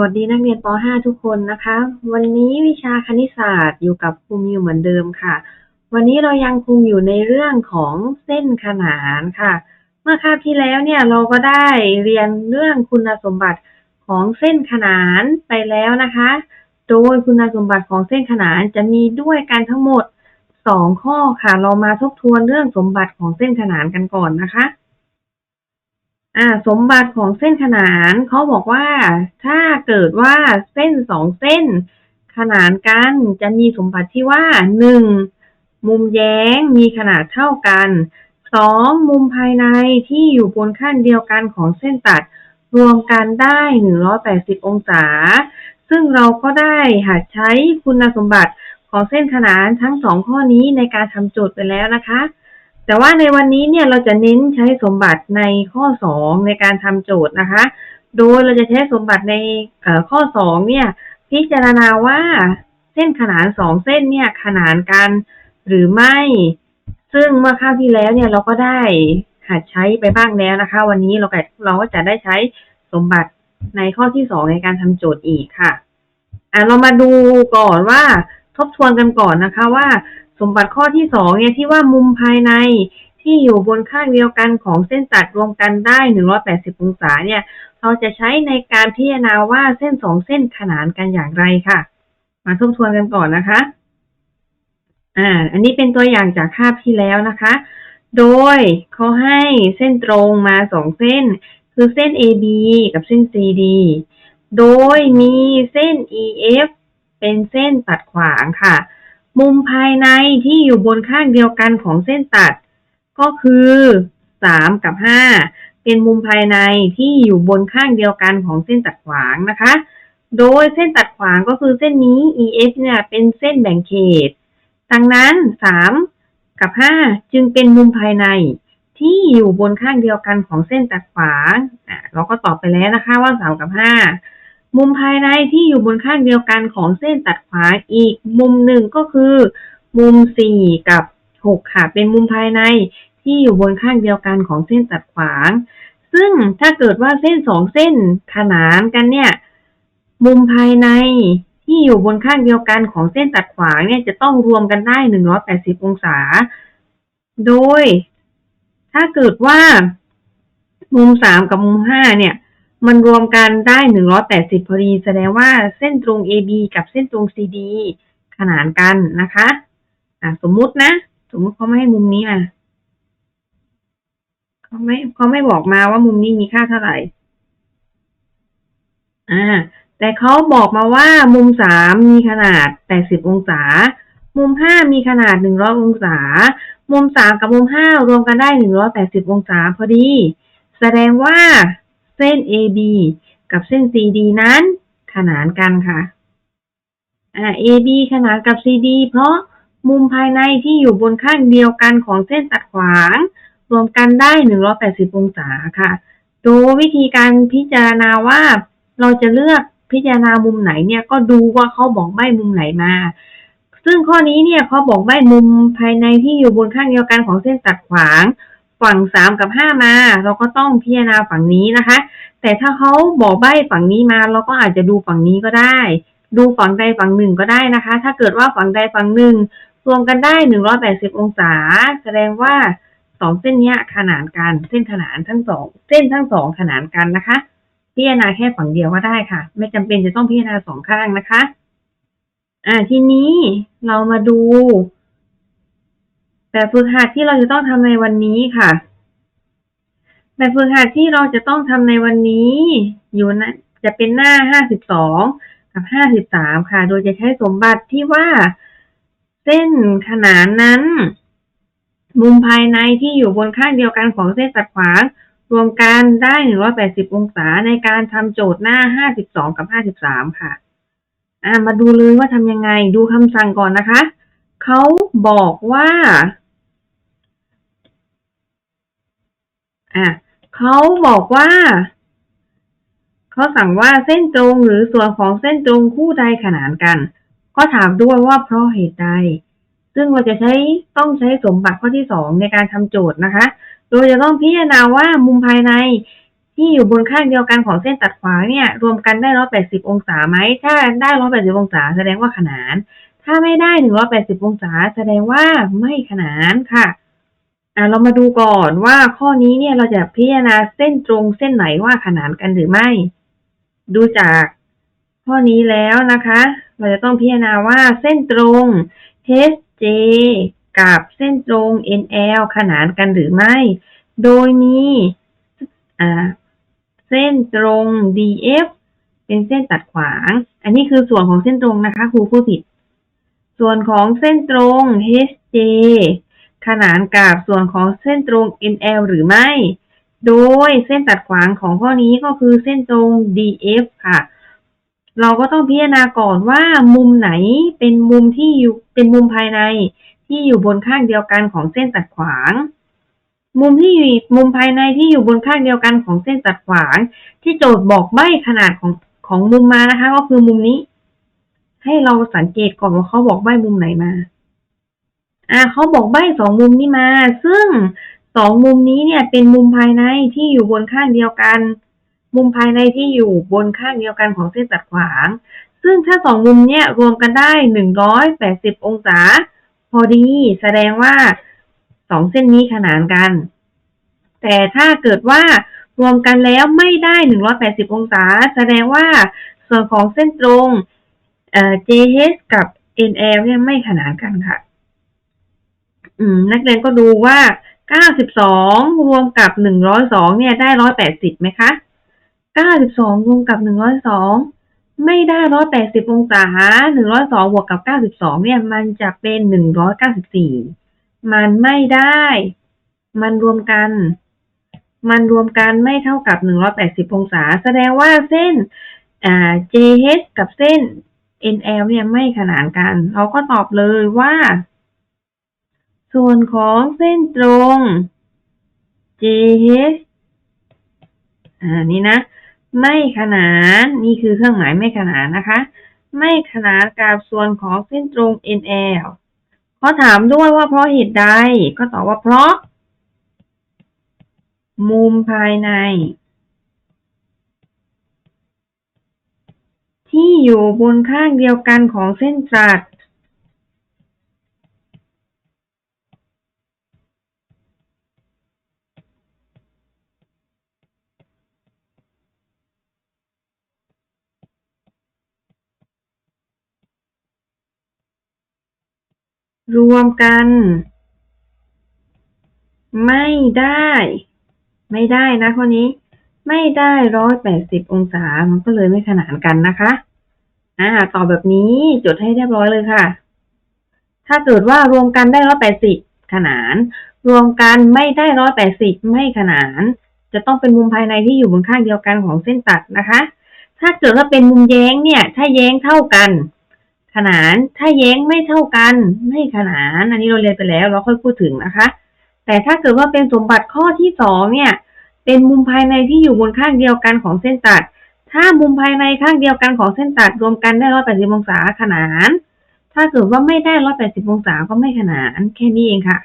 วัสดีนักเรียนป .5 ทุกคนนะคะ วันนี้วิชาคณิตศาสตร์อยู่กับครูมิวเหมือนเดิมค่ะ วันนี้เรายังคงอยู่ในเรื่องของเส้นขนานค่ะ เมื่อคาบที่แล้วเนี่ยเราก็ได้เรียนเรื่องคุณสมบัติของเส้นขนานไปแล้วนะคะ โดยคุณสมบัติของเส้นขนานจะมีด้วยกันทั้งหมดสองข้อค่ะ เรามาทบทวนเรื่องสมบัติของเส้นขนานกันก่อนนะคะ อ่าสมบัติของเส้นขนานเขาบอกว่าถ้าเกิดว่าเส้นสองเส้น ขนานกันจะมีสมบัติที่ว่าหนึ่งมุมแย้งมีขนาดเท่ากันสองมุมภายในที่อยู่บนข้างเดียวกันของเส้นตัดรวมกันได้หนึ่งร้อยแปดสิบองศา ซึ่งเราก็ได้หัดใช้คุณสมบัติของเส้นขนานทั้งสองข้อนี้ในการทำโจทย์ไปแล้วนะคะ แต่ว่าในวันนี้เนี่ยเราจะเน้นใช้สมบัติในข้อสองในการทำโจทย์นะคะ โดยเราจะใช้สมบัติในข้อสองเนี่ย พิจารณาว่าเส้นขนานสองเส้นเนี่ยขนานกันหรือไม่ ซึ่งเมื่อคราวที่แล้วเนี่ยเราก็ได้หัดใช้ไปบ้างแล้วนะคะ วันนี้เราก็เราก็จะได้ใช้สมบัติในข้อที่สองในการทำโจทย์อีกค่ะอะ เรามาดูก่อนว่าทบทวนกันก่อนนะคะว่า สมบัติข้อที่สองเนี่ยที่ว่ามุมภายในที่อยู่บนข้างเดียวกันของเส้นตัดรวมกันได้ 180 องศาเนี่ย เราจะใช้ในการพิจารณาว่าเส้นสองเส้นขนานกันอย่างไรค่ะ มาทบทวนกันก่อนนะคะ อ่า อันนี้เป็นตัวอย่างจากคาบที่แล้วนะคะ โดยเขาให้เส้นตรงมาสองเส้น คือเส้น AB กับเส้น CD โดยมีเส้น EF เป็นเส้นตัดขวางค่ะ มุมภายในที่อยู่บนข้างเดียวกันของเส้นตัด ก็คือสามกับห้าเป็นมุมภายในที่อยู่บนข้างเดียวกันของเส้นตัดขวางนะคะ โดยเส้นตัดขวางก็คือเส้นนี้ EF เนี่ยเป็นเส้นแบ่งเขต ดังนั้นสามกับห้าจึงเป็นมุมภายในที่อยู่บนข้างเดียวกันของเส้นตัดขวางอะเราก็ตอบไปแล้วนะคะว่าสามกับห้า มุมภายในที่อยู่บนข้างเดียวกันของเส้นตัดขวางอีกมุมหนึ่งก็คือ มุมสี่กับหกค่ะ เป็นมุมภายในที่อยู่บนข้างเดียวกันของเส้นตัดขวาง ซึ่งถ้าเกิดว่าเส้นสองเส้นขนานกันเนี่ย มุมภายในที่อยู่บนข้างเดียวกันของเส้นตัดขวางเนี่ยจะต้องรวมกันได้หนึ่งร้องศา โดย ถ้าเกิดว่า มุมสามกับมุมห้าเนี่ย มันรวมกันได้หนึ่งร้อยแปดสิบพอดี แสดงว่าเส้นตรง AB กับเส้นตรง CD ขนานกันนะคะอะสมมุตินะ สมมุติเขาไม่ให้มุมนี้มาเขาไม่เขาไม่บอกมาว่ามุมนี้มีค่าเท่าไหร่ อ่า แต่เขาบอกมาว่ามุมสามมีขนาดแปดสิบองศา มุมห้ามีขนาดหนึ่งร้อยองศา มุมสามกับมุมห้ารวมกันได้หนึ่งร้อยแปดสิบองศาพอดี แสดงว่า เส้น AB กับเส้น CD นั้น ขนานกันค่ะอ่า AB ขนานกับ CD เพราะมุมภายในที่อยู่บนข้างเดียวกันของเส้นตัดขวาง รวมกันได้ 180 องศาค่ะ โดยวิธีการพิจารณาว่าเราจะเลือกพิจารณามุมไหนเนี่ยก็ดูว่าเขาบอกใบ้มุมไหนมา ซึ่งข้อนี้เนี่ยเขาบอกใบ้มุมภายในที่อยู่บนข้างเดียวกันของเส้นตัดขวาง ฝั่งสามกับห้ามา เราก็ต้องพิจารณาฝั่งนี้นะคะ แต่ถ้าเขาบอกใบ้ฝั่งนี้มา เราก็อาจจะดูฝั่งนี้ก็ได้ ดูฝั่งใดฝั่งหนึ่งก็ได้นะคะ ถ้าเกิดว่าฝั่งใดฝั่งหนึ่งรวมกันได้หนึ่งร้อยแปดสิบองศา แสดงว่าสองเส้นนี้ขนานกันเส้นขนานทั้งสองเส้นทั้งสองขนานกันนะคะ พิจารณาแค่ฝั่งเดียวก็ได้ค่ะ ไม่จำเป็นจะต้องพิจารณาสองข้างนะคะ อ่าทีนี้เรามาดู แบบฝึกหัดที่เราจะต้องทำในวันนี้ค่ะ แบบฝึกหัดที่เราจะต้องทำในวันนี้ อยู่นะจะเป็นหน้าห้าสิบสองกับห้าสิบสามค่ะ โดยจะใช้สมบัติที่ว่า เส้นขนานนั้น มุมภายในที่อยู่บนข้างเดียวกันของเส้นตัดขวางรวมกันได้หนึ่งร้อยแปดสิบองศาในการทำโจทย์หน้าห้าสิบสองกับห้าสิบสามค่ะ อ่า มาดูเลยว่าทำยังไง ดูคำสั่งก่อนนะคะ เขาบอกว่า อะเขาบอกว่า เขาสั่งว่าเส้นตรงหรือส่วนของเส้นตรงคู่ใดขนานกัน ก็ถามด้วยว่าเพราะเหตุใด ซึ่งเราจะใช้ต้องใช้สมบัติข้อที่สองในการทำโจทย์นะคะ โดยจะต้องพิจารณาว่ามุมภายในที่อยู่บนข้างเดียวกันของเส้นตัดขวางเนี่ย รวมกันได้180องศาไหม ถ้าได้180องศาแสดงว่าขนาน ถ้าไม่ได้180องศาแสดงว่าไม่ขนานค่ะ อ่าเรามาดูก่อนว่าข้อนี้เนี่ยเราจะพิจารณาเส้นตรงเส้นไหนว่าขนานกันหรือไม่ ดูจากข้อนี้แล้วนะคะ เราจะต้องพิจารณาว่าเส้นตรง HJ กับเส้นตรง NL ขนานกันหรือไม่ โดยมีอ่าเส้นตรง DF เป็นเส้นตัดขวาง อันนี้คือส่วนของเส้นตรงนะคะครูพูดผิด ส่วนของเส้นตรง HJ ขนานกับส่วนของเส้นตรง NL หรือไม่ โดยเส้นตัดขวางของข้อนี้ก็คือเส้นตรง DF ค่ะ เราก็ต้องพิจารณาก่อนว่ามุมไหนเป็นมุมที่อยู่เป็นมุมภายในที่อยู่บนข้างเดียวกันของเส้นตัดขวาง มุมที่อยู่มุมภายในที่อยู่บนข้างเดียวกันของเส้นตัดขวาง ที่โจทย์บอกใบ้ขนาดของของมุมมานะคะ ก็คือมุมนี้ ให้เราสังเกตก่อนว่าเขาบอกใบ้มุมไหนมา อ่าเขาบอกใบ้สองมุมนี้มา ซึ่งสองมุมนี้เนี่ยเป็นมุมภายในที่อยู่บนข้างเดียวกัน มุมภายในที่อยู่บนข้างเดียวกันของเส้นตัดขวาง ซึ่งถ้าสองมุมเนี่ยรวมกันได้หนึ่งร้อยแปดสิบองศา พอดี แสดงว่าสองเส้นนี้ขนานกัน แต่ถ้าเกิดว่ารวมกันแล้วไม่ได้หนึ่งร้อยแปดสิบองศา แสดงว่าส่วนของเส้นตรงเอ่อ JH กับ NL เนี่ยไม่ขนานกันค่ะ นักเรียนก็ดูว่า 92 รวมกับ 102 เนี่ย ได้ 180ไหมคะ 92 รวมกับ 102 ไม่ได้ 180 องศา 102 บวกกับ 92 เนี่ย มันจะเป็น 194 มันไม่ได้ มันรวมกัน มันรวมกันไม่เท่ากับ 180 องศา แสดงว่าเส้น อ่า JH กับเส้น NL เนี่ย ไม่ขนานกัน เราก็ตอบเลยว่า ส่วนของเส้นตรง JH อ่า นี่นะ ไม่ขนาน นี่คือเครื่องหมายไม่ขนานนะคะ ไม่ขนานกับส่วนของเส้นตรง NL เขาถามด้วยว่าเพราะเหตุใด ก็ตอบว่าเพราะ มุมภายใน ที่อยู่บนข้างเดียวกันของเส้นตัด รวมกัน ไม่ได้ ไม่ได้นะข้อนี้ ไม่ได้ร้อยแปดสิบองศา มันก็เลยไม่ขนานกันนะคะอ่าตอบแบบนี้จดให้เรียบร้อยเลยค่ะ ถ้าเกิดว่ารวมกันได้ร้อยแปดสิบขนาน รวมกันไม่ได้ร้อยแปดสิบไม่ขนาน จะต้องเป็นมุมภายในที่อยู่บนข้างเดียวกันของเส้นตัดนะคะ ถ้าเกิดว่าเป็นมุมแย้งเนี่ย ถ้าแย้งเท่ากัน ขนานถ้าแย้งไม่เท่ากันไม่ขนานอันนี้เราเรียนไปแล้วเราค่อยพูดถึงนะคะ แต่ถ้าเกิดว่าเป็นสมบัติข้อที่สองเนี่ย เป็นมุมภายในที่อยู่บนข้างเดียวกันของเส้นตัด ถ้ามุมภายในข้างเดียวกันของเส้นตัดรวมกันได้ร้อยแปดสิบองศาขนาน ถ้าเกิดว่าไม่ได้ร้อยแปดสิบองศาก็ไม่ขนานแค่นี้เองค่ะ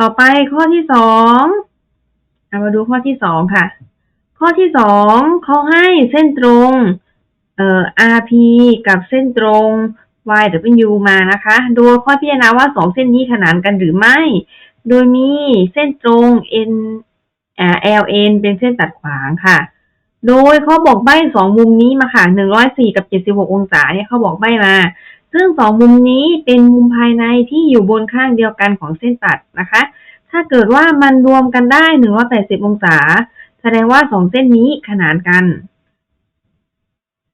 ต่อไปข้อที่สองเอามาดูข้อที่สองค่ะ ข้อที่สองเขาให้เส้นตรง เอ่อ RP กับเส้นตรง YW มานะคะ โดยข้อพิจารณาว่าสองเส้นนี้ขนานกันหรือไม่ โดยมีเส้นตรง N อ่า LN เป็นเส้นตัดขวางค่ะ โดยเขาบอกใบ้สองมุมนี้มาค่ะหนึ่งร้อยสี่กับเจ็ดสิบหกองศาเนี่ยเขาบอกใบ้มา ซึ่งสองมุมนี้เป็นมุมภายในที่อยู่บนข้างเดียวกันของเส้นตัดนะคะ ถ้าเกิดว่ามันรวมกันได้หนึ่งร้อยแปดสิบองศา แสดงว่าสองเส้นนี้ขนานกัน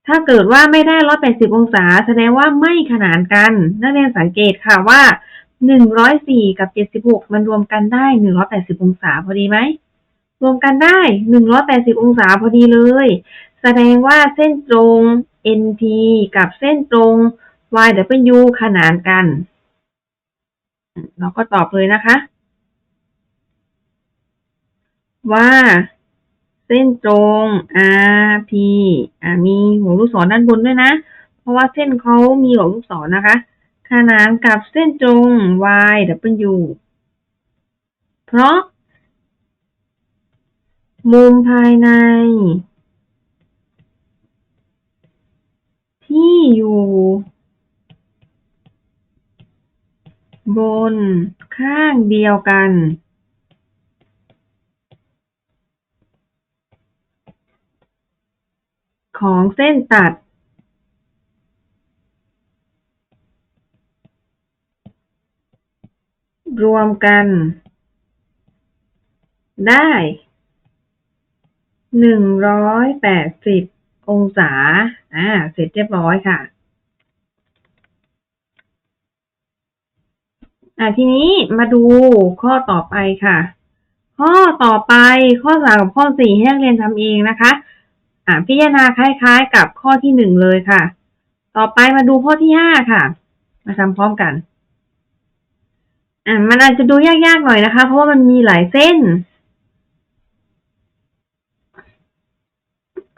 ถ้าเกิดว่าไม่ได้ร้อยแปดสิบองศา แสดงว่าไม่ขนานกัน นักเรียนสังเกตค่ะว่าหนึ่งร้อยสี่กับเจ็ดสิบหกมันรวมกันได้หนึ่งร้อยแปดสิบองศาพอดีไหม รวมกันได้หนึ่งร้อยแปดสิบองศาพอดีเลย แสดงว่าเส้นตรง NP กับเส้นตรง YW ขนานกัน เราก็ตอบเลยนะคะ ว่า เส้นตรง RP อ่ามีหัวลูกศรด้านบนด้วยนะ เพราะว่าเส้นเขามีหัวลูกศรนะคะ ขนานกับเส้นตรง YW เพราะ มุมภายใน ที่อยู่ บนข้างเดียวกัน ของเส้นตัด รวมกัน ได้หนึ่งร้อยแปดสิบองศา อ่า เสร็จเรียบร้อยค่ะ อ่าทีนี้มาดูข้อต่อไปค่ะ ข้อต่อไปข้อสามกับข้อสี่ให้นักเรียนทำเองนะคะ อ่าพิจารณาคล้ายๆ กับข้อที่หนึ่งเลยค่ะ ต่อไปมาดูข้อที่ห้าค่ะ มาทำพร้อมกัน อ่ามันอาจจะดูยากๆหน่อยนะคะ เพราะว่ามันมีหลายเส้น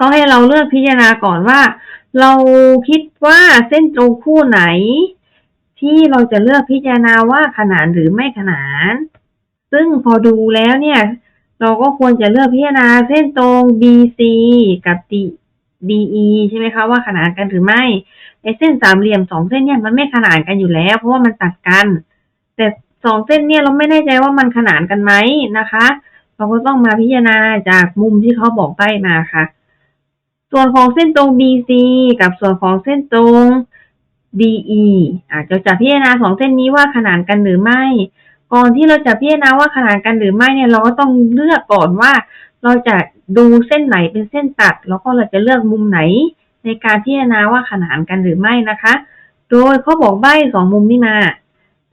ก็ให้เราเลือกพิจารณาก่อนว่า เราคิดว่าเส้นตรงคู่ไหน ที่เราจะเลือกพิจารณาว่าขนานหรือไม่ขนาน ซึ่งพอดูแล้วเนี่ย เราก็ควรจะเลือกพิจารณาเส้นตรง BC กับ DE ใช่ไหมคะว่าขนานกันหรือไม่ไอเส้นสามเหลี่ยมสองเส้นเนี่ยมันไม่ขนานกันอยู่แล้ว เพราะว่ามันตัดกัน แต่สองเส้นเนี่ยเราไม่แน่ใจว่ามันขนานกันไหมนะคะ เราก็ต้องมาพิจารณาจากมุมที่เขาบอกใบ้มาค่ะ ส่วนของเส้นตรง BC กับส่วนของเส้นตรง DE อาจจะจะพิจารณาสองเส้นนี้ว่าขนานกันหรือไม่ ก่อนที่เราจะพิจารณาว่าขนานกันหรือไม่เนี่ยเราก็ต้องเลือกก่อนว่า เราจะดูเส้นไหนเป็นเส้นตัด แล้วก็เราจะเลือกมุมไหน ในการพิจารณาว่าขนานกันหรือไม่นะคะ โดยเขาบอกใบ้สองมุมนี้มา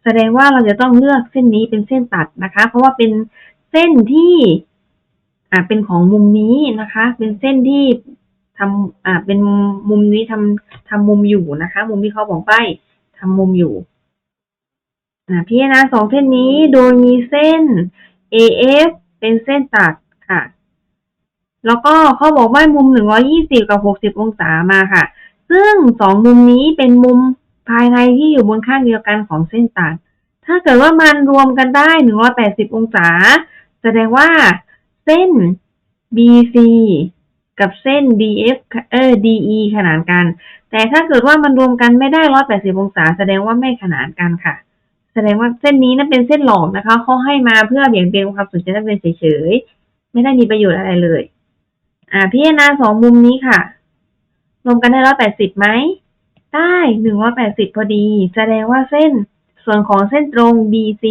แสดงว่าเราจะต้องเลือกเส้นนี้เป็นเส้นตัดนะคะ เพราะว่าเป็นเส้นที่อ่าเป็นของมุมนี้นะคะ เป็นเส้นที่ทำอ่าเป็นมุมนี้ทำทำมุมอยู่นะคะ มุมที่เขาบอกใบ้ทำมุมอยู่ พิจารณาสองเส้นนี้โดยมีเส้น AF เป็นเส้นตัดค่ะ แล้วก็เขาบอกว่ามุม 120 กับ 60 องศามาค่ะ ซึ่งสองมุมนี้เป็นมุมภายในที่อยู่บนข้างเดียวกันของเส้นตัด ถ้าเกิดว่ามันรวมกันได้ 180 องศา แสดงว่าเส้น BC กับเส้น DF เออ DE ขนานกัน แต่ถ้าเกิดว่ามันรวมกันไม่ได้ 180 องศา แสดงว่าไม่ขนานกันค่ะ แสดงว่าเส้นนี้นั้นเป็นเส้นหลอกนะคะเขาให้มาเพื่อเบี่ยงเบนความสนใจนักเรียนเฉยๆไม่ได้มีประโยชน์อะไรเลย อ่าพิจารณาสองมุมนี้ค่ะ รวมกันได้180ไหมได้180พอดี แสดงว่าเส้นส่วนของเส้นตรง BC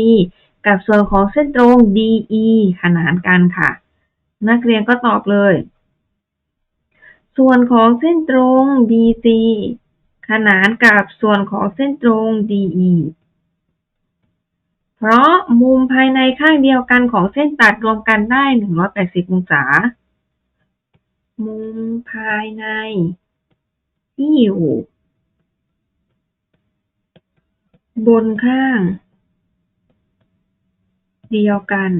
กับส่วนของเส้นตรง DE ขนานกันค่ะ นักเรียนก็ตอบเลย ส่วนของเส้นตรง BC ขนานกับส่วนของเส้นตรง DE เพราะมุมภายในข้างเดียวกันของเส้นตัดรวมกันได้ 180 องศา มุมภายในที่อยู่บนข้าง เดียวกัน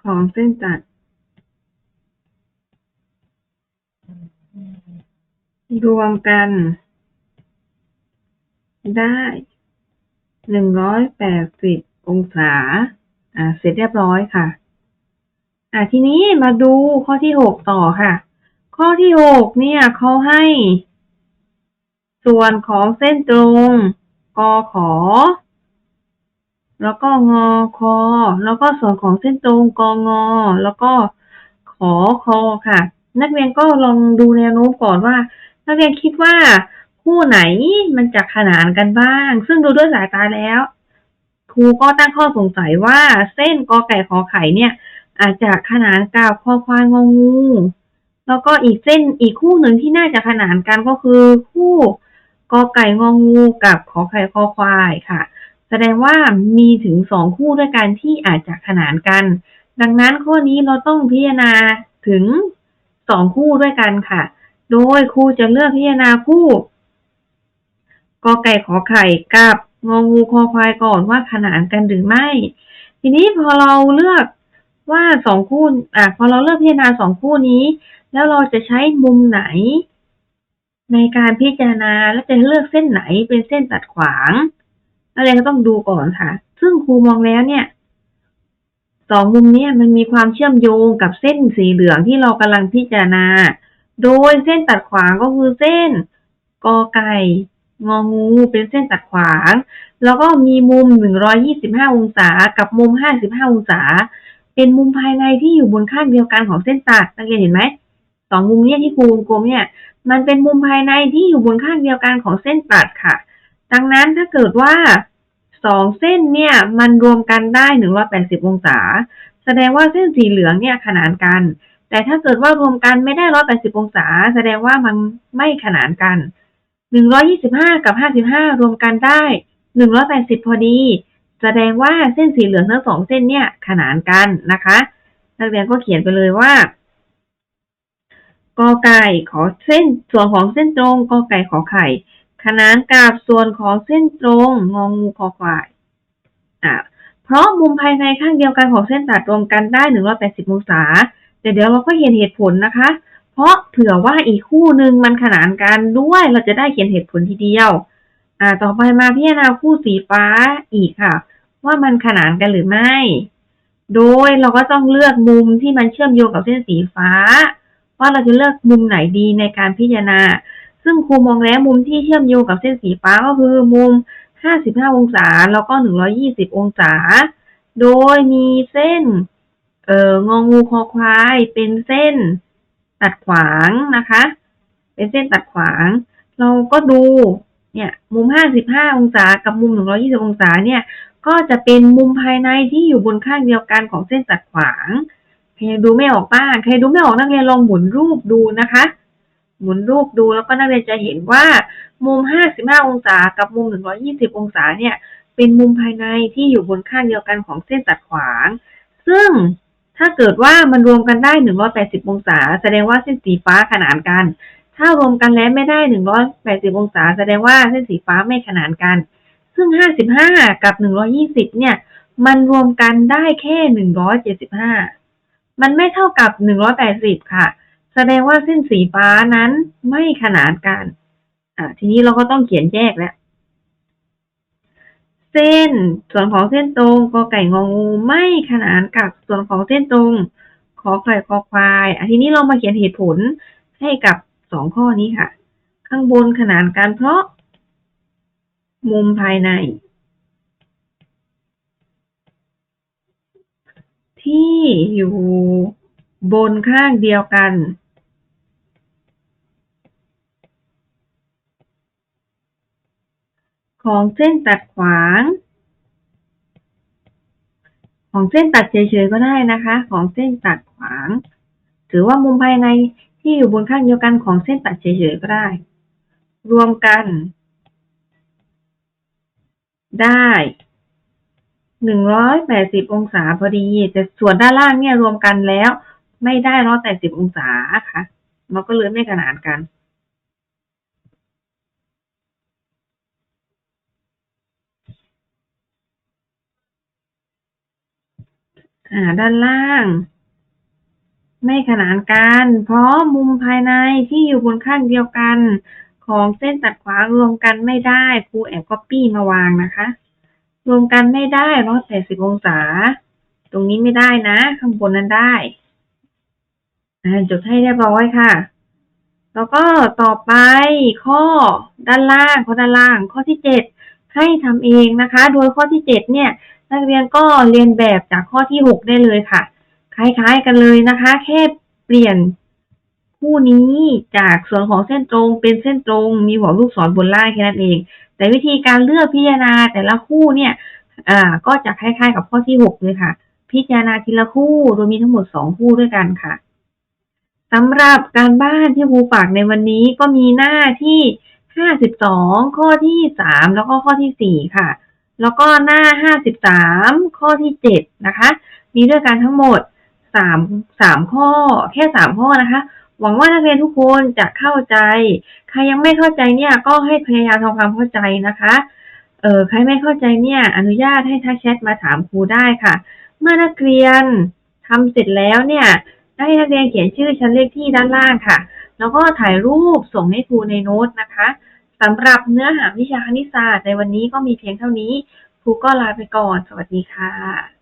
ของเส้นตัด รวมกันได้ หนึ่งร้อยแปดสิบองศา อ่า เสร็จเรียบร้อยค่ะ อ่าทีนี้มาดูข้อที่หกต่อค่ะ ข้อที่หกเนี่ยเขาให้ ส่วนของเส้นตรงกขอ แล้วก็งอคอ แล้วก็ส่วนของเส้นตรงกงอ แล้วก็ขอคอค่ะ นักเรียนก็ลองดูแนวโน้มก่อนว่า นักเรียนคิดว่า คู่ไหนมันจะขนานกันบ้าง ซึ่งดูด้วยสายตาแล้ว ครูก็ตั้งข้อสงสัยว่าเส้นกอไก่ขอไข่เนี่ย อาจจะขนานกับคอควายงองู แล้วก็อีกเส้นอีกคู่หนึ่งที่น่าจะขนานกันก็คือคู่กอไก่งองูกับขอไข่คอควายค่ะ แสดงว่ามีถึงสองคู่ด้วยกันที่อาจจะขนานกัน ดังนั้นข้อนี้เราต้องพิจารณาถึงสองคู่ด้วยกันค่ะ โดยครูจะเลือกพิจารณาคู่ กอไก่ขอไข่กับงองูคอควายก่อนว่าขนานกันหรือไม่ ทีนี้พอเราเลือกว่าสองคู่อะพอเราเลือกพิจารณาสองคู่นี้ แล้วเราจะใช้มุมไหน ในการพิจารณาและจะเลือกเส้นไหนเป็นเส้นตัดขวางอะไรก็ต้องดูก่อนค่ะ ซึ่งครูมองแล้วเนี่ยสองมุมเนี้ยมันมีความเชื่อมโยงกับเส้นสีเหลืองที่เรากำลังพิจารณา โดยเส้นตัดขวางก็คือเส้นกอไก่ งองูเป็นเส้นตัดขวาง แล้วก็มีมุม 125 องศา กับมุม 55 องศา เป็นมุมภายในที่อยู่บนข้างเดียวกันของเส้นตัดนักเรียนเห็นไหมสองมุมเนี้ยที่ครูวงกลมเนี่ย มันเป็นมุมภายในที่อยู่บนข้างเดียวกันของเส้นตัดค่ะ ดังนั้นถ้าเกิดว่าสองเส้นเนี่ยมันรวมกันได้ 180 องศา แสดงว่าเส้นสีเหลืองเนี่ยขนานกัน แต่ถ้าเกิดว่ารวมกันไม่ได้ 180 องศา แสดงว่ามันไม่ขนานกัน 125 กับ 55 รวมกันได้ 180 พอดี แสดงว่าเส้นสีเหลืองทั้งสองเส้นเนี่ยขนานกันนะคะ นักเรียนก็เขียนไปเลยว่ากอไก่ขอเส้นส่วนของเส้นตรงกอไก่ขอไข่ ขนานกับส่วนของเส้นตรงงองูคอควายอะเพราะมุมภายในข้างเดียวกันของเส้นตัดรวมกันได้ 180 องศาแต่เดี๋ยวเราก็เห็นเหตุผลนะคะ เพราะเผื่อว่าอีกคู่หนึ่งมันขนานกันด้วยเราจะได้เขียนเหตุผลทีเดียว อ่า ต่อไปมาพิจารณาคู่สีฟ้าอีกค่ะ ว่ามันขนานกันหรือไม่ โดยเราก็ต้องเลือกมุมที่มันเชื่อมโยงกับเส้นสีฟ้า ว่าเราจะเลือกมุมไหนดีในการพิจารณา ซึ่งครูมองแล้วมุมที่เชื่อมโยงกับเส้นสีฟ้าก็คือมุม 55 องศาแล้วก็ 120 องศา โดยมีเส้น เอ่อ งองูคอควายเป็นเส้น ตัดขวางนะคะ เป็นเส้นตัดขวาง เราก็ดูเนี่ยมุม 55 องศากับมุม 120 องศาเนี่ยก็จะเป็นมุมภายในที่อยู่บนข้างเดียวกันของเส้นตัดขวางใครยังดูไม่ออกบ้างใครดูไม่ออกนักเรียนลองหมุนรูปดูนะคะ หมุนรูปดูแล้วก็นักเรียนจะเห็นว่ามุม 55 องศากับมุม 120 องศาเนี่ยเป็นมุมภายในที่อยู่บนข้างเดียวกันของเส้นตัดขวาง ซึ่ง ถ้าเกิดว่ามันรวมกันได้ 180 องศา แสดงว่าเส้นสีฟ้าขนานกัน ถ้ารวมกันแล้วไม่ได้ 180 องศา แสดงว่าเส้นสีฟ้าไม่ขนานกัน ซึ่ง 55 กับ 120 เนี่ย มันรวมกันได้แค่ 175 มันไม่เท่ากับ 180 ค่ะ แสดงว่าเส้นสีฟ้านั้นไม่ขนานกัน อ่า ทีนี้เราก็ต้องเขียนแยกแล้ว เส้น ส่วนของเส้นตรงกอไก่งองูไม่ขนานกับส่วนของเส้นตรงขอไข่คอควายอะทีนี้เรามาเขียนเหตุผลให้กับสองข้อนี้ค่ะ ข้างบนขนานกันเพราะ มุมภายใน ที่อยู่บนข้างเดียวกัน ของเส้นตัดขวาง ของเส้นตัดเฉยๆก็ได้นะคะ ของเส้นตัดขวางถือว่ามุมภายในที่อยู่บนข้างเดียวกันของเส้นตัดเฉยๆก็ได้ รวมกัน ได้หนึ่งร้อยแปดสิบองศาพอดี แต่ส่วนด้านล่างเนี่ยรวมกันแล้ว ไม่ได้ร้อยแปดสิบองศาค่ะ มันก็เลยไม่ขนานกัน อ่า ด้านล่าง ไม่ขนานกัน เพราะมุมภายในที่อยู่บนข้างเดียวกัน ของเส้นตัดขวารวมกันไม่ได้ครูแอบก๊อปปี้มาวางนะคะ รวมกันไม่ได้ร้อยแปดสิบองศา ตรงนี้ไม่ได้นะ ข้างบนนั้นได้จดให้เรียบร้อยค่ะ แล้วก็ต่อไปข้อด้านล่างข้อด้านล่างข้อที่เจ็ดให้ทำเองนะคะ โดยข้อที่เจ็ดเนี่ย นักเรียนก็เรียนแบบจากข้อที่หกได้เลยค่ะ คล้ายๆกันเลยนะคะ แค่เปลี่ยนคู่นี้จากส่วนของเส้นตรงเป็นเส้นตรงมีหัวลูกศรบนล่างแค่นั้นเอง แต่วิธีการเลือกพิจารณาแต่ละคู่เนี่ยอ่าก็จะคล้ายๆ กับข้อที่หกเลยค่ะ พิจารณาทีละคู่โดยมีทั้งหมดสองคู่ด้วยกันค่ะสำหรับการบ้านที่ครูฝากในวันนี้ก็มีหน้าที่ห้าสิบสองข้อที่สามแล้วก็ข้อที่สี่ค่ะ แล้วก็หน้าห้าสิบสามข้อที่เจ็ดนะคะ มีด้วยกันทั้งหมดสามสามข้อ แค่สามข้อนะคะ หวังว่านักเรียนทุกคนจะเข้าใจ ใครยังไม่เข้าใจเนี่ยก็ให้พยายามทำความเข้าใจนะคะ เออใครไม่เข้าใจเนี่ย อนุญาตให้ทักแชทมาถามครูได้ค่ะ เมื่อนักเรียนทำเสร็จแล้วเนี่ยให้นักเรียนเขียนชื่อชั้นเลขที่ด้านล่างค่ะ แล้วก็ถ่ายรูปส่งให้ครูในโน้ตนะคะ สำหรับเนื้อหาวิชาคณิตศาสตร์ในวันนี้ก็มีเพียงเท่านี้ ครูก็ลาไปก่อน สวัสดีค่ะ